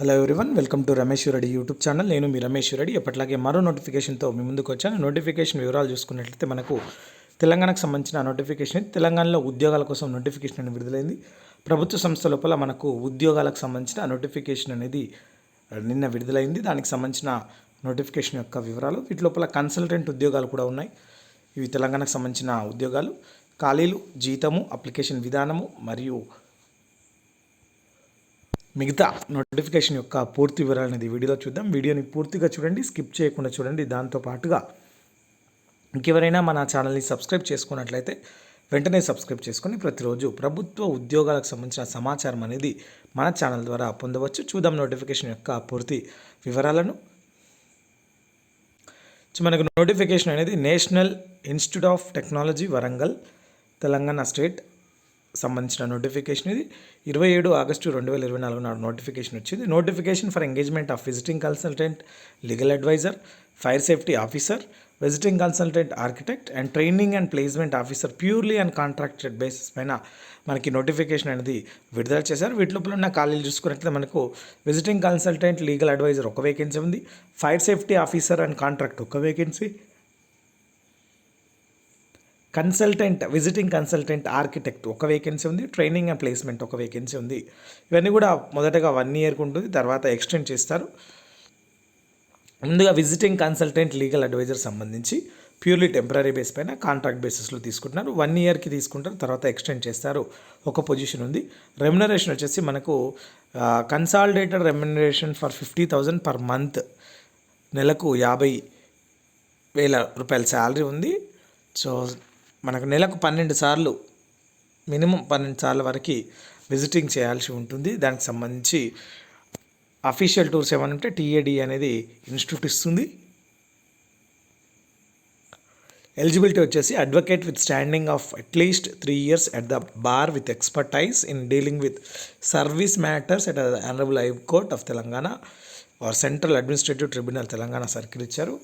Hello everyone welcome to Ramesh Reddy YouTube channel నేను మీ రమేష్ రెడ్డి ఎప్పటిలాగే మరో నోటిఫికేషన్తో మీ ముందుకు వచ్చాను. నోటిఫికేషన్ వివరాలు చూసుకున్నట్లయితే మనకు తెలంగాణకు సంబంధించిన నోటిఫికేషన్ తెలంగాణలో ఉద్యోగాల కోసం నోటిఫికేషన్ అనేది విడుదలైంది. ప్రభుత్వ సంస్థ లోపల మనకు ఉద్యోగాలకు సంబంధించిన నోటిఫికేషన్ అనేది నిన్న విడుదలైంది. దానికి సంబంధించిన నోటిఫికేషన్ యొక్క వివరాలు వీటి లోపల కన్సల్టెంట్ ఉద్యోగాలు కూడా ఉన్నాయి. ఇవి తెలంగాణకు సంబంధించిన ఉద్యోగాలు. ఖాళీలు జీతము అప్లికేషన్ విధానము మరియు మిగతా నోటిఫికేషన్ యొక్క పూర్తి వివరాలు అనేది వీడియోలో చూద్దాం. వీడియోని పూర్తిగా చూడండి స్కిప్ చేయకుండా చూడండి. దాంతో పాటుగా ఇంకెవరైనా మన ఛానల్ని సబ్స్క్రైబ్ చేసుకున్నట్లయితే వెంటనే సబ్స్క్రైబ్ చేసుకొని ప్రతిరోజు ప్రభుత్వ ఉద్యోగాలకు సంబంధించిన సమాచారం అనేది మన ఛానల్ ద్వారా పొందవచ్చు. చూద్దాం నోటిఫికేషన్ యొక్క పూర్తి వివరాలను. మనకు నోటిఫికేషన్ అనేది national institute of technology Warangal Telangana state సంబంధించిన నోటిఫికేషన్ ఇది. ఇరవై ఏడు ఆగస్టు రెండు వేల ఇరవై నాలుగు నాడు నోటిఫికేషన్ వచ్చింది. Notification for engagement of visiting consultant legal advisor fire safety officer visiting consultant architect and training and placement officer purely and contracted basis పైన మనకి నోటిఫికేషన్ అనేది విడుదల చేశారు. వీటి లోపల ఉన్న ఖాళీలు చూసుకున్నట్లయితే మనకు విజిటింగ్ కన్సల్టెంట్ లీగల్ అడ్వైజర్ ఒక వేకెన్సీ ఉంది. Fire safety officer and contract ఒక vacancy consultant visiting consultant architect ఒక వేకెన్సీ ఉంది ట్రైనింగ్ అండ్ ప్లేస్మెంట్ ఒక వేకెన్సీ ఉంది. ఇవన్నీ కూడా మొదటగా వన్ ఇయర్కి ఉంటుంది తర్వాత ఎక్స్టెండ్ చేస్తారు. ముందుగా విజిటింగ్ కన్సల్టెంట్ లీగల్ అడ్వైజర్ సంబంధించి ప్యూర్లీ టెంపరీ బేస్ పైన కాంట్రాక్ట్ బేసిస్లో తీసుకుంటున్నారు. వన్ ఇయర్కి తీసుకుంటారు తర్వాత ఎక్స్టెండ్ చేస్తారు. ఒక పొజిషన్ ఉంది. రెమ్యునరేషన్ వచ్చేసి మనకు consolidated remuneration for fifty thousand per month. నెలకు యాభై వేల రూపాయల శాలరీ ఉంది. సో మనకు నెలకు పన్నెండు సార్లు మినిమం పన్నెండు సార్ల వరకు విజిటింగ్ చేయాల్సి ఉంటుంది. దానికి సంబంధించి అఫీషియల్ టూర్స్ ఏమైనా ఉంటే టీఏడి అనేది ఇన్స్టిట్యూట్ ఇస్తుంది. ఎలిజిబిలిటీ వచ్చేసి advocate with standing of at least three years at the bar with expertise in dealing with service matters at honourable high court of Telangana or central administrative tribunal Telangana circle ఇచ్చారు.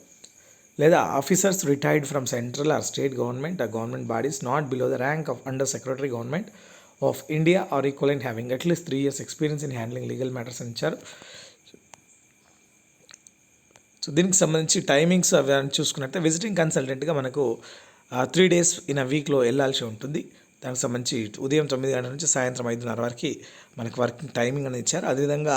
లేదా officers retired from central or state government ఆ government bodies not below the rank of under secretary government of India or equal and having at least three years experience in handling legal matters అని ఇచ్చారు so దీనికి సంబంధించి timings అవి చూసుకున్నట్టే visiting కన్సల్టెంట్గా మనకు three days in a వీక్లో వెళ్ళాల్సి ఉంటుంది. దానికి సంబంధించి ఉదయం తొమ్మిది గంటల నుంచి సాయంత్రం ఐదున్నర వరకు మనకు వర్కింగ్ టైమింగ్ అనేది ఇచ్చారు. అదేవిధంగా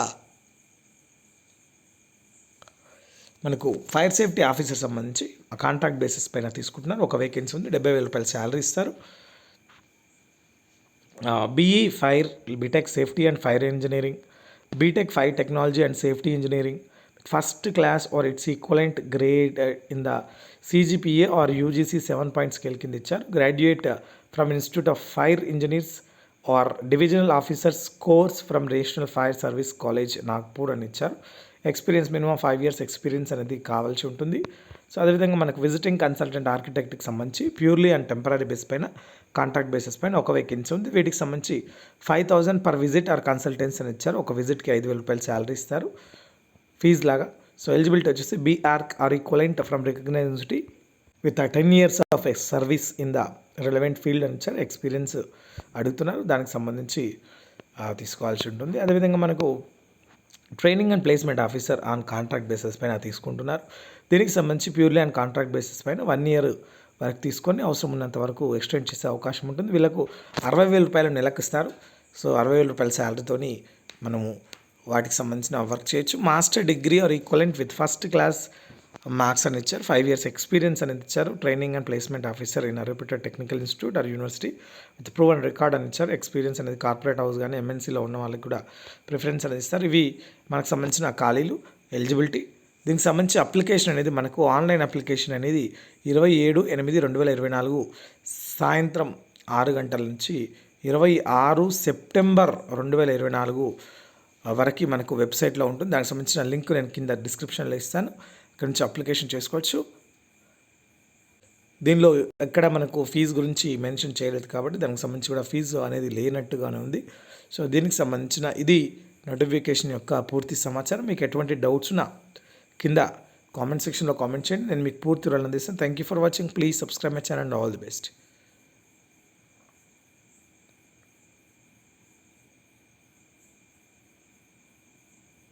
మనకు ఫైర్ సేఫ్టీ ఆఫీసర్ సంబంధించి కాంట్రాక్ట్ బేసిస్ పైన తీసుకుంటున్నారు. ఒక వేకెన్సీ ఉంది. డెబ్బై వేల రూపాయల శాలరీ ఇస్తారు. BE fire B Tech safety and fire engineering B Tech fire technology and safety engineering first class or its equivalent grade in the CGPA or UGC seven point scale కింద ఇచ్చారు. Graduate from institute of fire engineers or divisional officers course from national fire service college Nagpur అని ఇచ్చారు. Experience minimum five years experience అనేది కావాల్సి ఉంటుంది. So అదేవిధంగా మనకు visiting consultant ఆర్కిటెక్ట్కి సంబంధించి ప్యూర్లీ అండ్ టెంపరీ బేస్ పైన కాంట్రాక్ట్ బేసిస్ పైన ఒక వేకెన్సీ ఉంది. వీటికి సంబంధించి five thousand per visit or consultancy అని ఇచ్చారు. ఒక విజిట్కి ఐదు వేల రూపాయలు శాలరీ ఇస్తారు. ఫీజ్ లాగా. సో ఎలిజిబిలిటీ వచ్చేసి B Arch or equivalent from recognise university with ten years of service in the relevant field అని ఇచ్చారు. ఎక్స్పీరియన్స్ అడుగుతున్నారు. దానికి సంబంధించి తీసుకోవాల్సి ఉంటుంది. అదేవిధంగా మనకు training and placement officer on contract basis పైన తీసుకుంటున్నారు. దీనికి సంబంధించి ప్యూర్లీ అండ్ కాంట్రాక్ట్ బేసిస్ పైన వన్ ఇయర్ వరకు తీసుకొని అవసరం ఉన్నంత వరకు ఎక్స్టెండ్ చేసే అవకాశం ఉంటుంది. వీళ్ళకు అరవై వేల రూపాయలు నెలకిస్తారు. సో అరవై వేల రూపాయల శాలరీతోని మనము వాటికి సంబంధించిన వర్క్ చేయొచ్చు. Master degree or equivalent with first class marks అని ఇచ్చారు. ఫైవ్ ఇయర్స్ ఎక్స్పీరియన్స్ అనేది ఇచ్చారు. Training and placement officer in reputed technical institute or university with prove and record అని ఇచ్చారు. ఎక్స్పీరియన్స్ అనేది కార్పొరేట్ హౌస్ కానీ ఎంఎన్సీలో ఉన్న వాళ్ళకి కూడా ప్రిఫరెన్స్ అనేది ఇస్తారు. ఇవి మనకు సంబంధించిన ఖాళీలు ఎలిజిబిలిటీ దీనికి సంబంధించి అప్లికేషన్ అనేది మనకు ఆన్లైన్ అప్లికేషన్ అనేది ఇరవై ఏడు ఎనిమిది రెండు వేల ఇరవై నాలుగు సాయంత్రం ఆరు గంటల నుంచి ఇరవై ఆరు సెప్టెంబర్ రెండు వేల ఇరవై నాలుగు వరకు మనకు వెబ్సైట్లో ఉంటుంది. దానికి సంబంధించిన లింక్ నేను కింద డిస్క్రిప్షన్లో ఇస్తాను. ఇక్కడ నుంచి అప్లికేషన్ చేసుకోవచ్చు. దీనిలో ఎక్కడ మనకు ఫీజు గురించి మెన్షన్ చేయలేదు కాబట్టి దానికి సంబంధించి కూడా ఫీజు అనేది లేనట్టుగానే ఉంది. సో దీనికి సంబంధించిన ఇది నోటిఫికేషన్ యొక్క పూర్తి సమాచారం. మీకు ఎటువంటి డౌట్స్ ఉన్నా కింద కామెంట్ సెక్షన్లో కామెంట్ చేయండి. నేను మీకు పూర్తి వివరాలు అందిస్తాను. Thank you for watching please subscribe my channel and all the best